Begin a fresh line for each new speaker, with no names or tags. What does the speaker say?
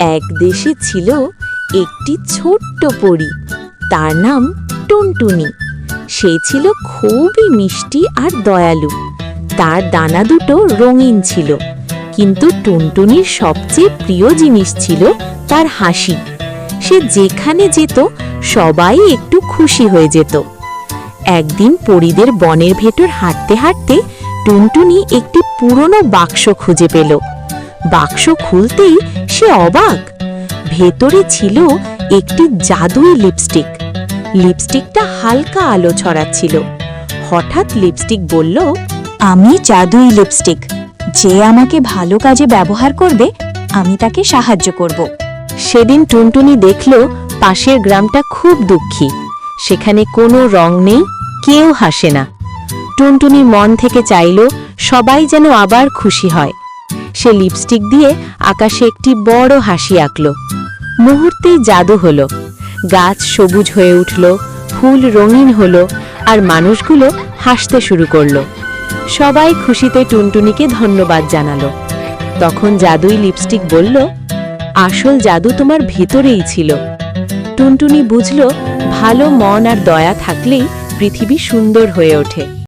এক দেশে ছিল একটি ছোট্ট পরী। তার নাম টুনটুনি। সে ছিল খুবই মিষ্টি আর দয়ালু। তার দানা দুটো রঙিন ছিল। কিন্তু টুনটুনির সবচেয়ে প্রিয় জিনিস ছিল তার হাসি। সে যেখানে যেত, সবাই একটু খুশি হয়ে যেত। একদিন পরীদের বনের ভেতর হাঁটতে হাঁটতে টুনটুনি একটি পুরনো বাক্স খুঁজে পেল। বাক্স খুলতেই সে অবাক। ভেতরে ছিল একটি জাদুই লিপস্টিক। লিপস্টিকটা হালকা আলো ছড়াচ্ছিল। হঠাৎ লিপস্টিক বলল,
আমি জাদুই লিপস্টিক। যে আমাকে ভালো কাজে ব্যবহার করবে, আমি তাকে সাহায্য করব।
সেদিন টুনটুনি দেখল পাশের গ্রামটা খুব দুঃখী। সেখানে কোনো রং নেই, কেউ হাসে না। টুনটুনি মন থেকে চাইল, সবাই যেন আবার খুশি হয়। সে লিপস্টিক দিয়ে আকাশে একটি বড় হাসি আঁকল। মুহূর্তেই জাদু হলো। গাছ সবুজ হয়ে উঠল, ফুল রঙিন হলো আর মানুষগুলো হাসতে শুরু করল। সবাই খুশিতে টুনটুনিকে ধন্যবাদ জানালো। তখন জাদুই লিপস্টিক বলল, আসল জাদু তোমার ভেতরেই ছিল। টুনটুনি বুঝল, ভালো মন আর দয়া থাকলেই পৃথিবী সুন্দর হয়ে ওঠে।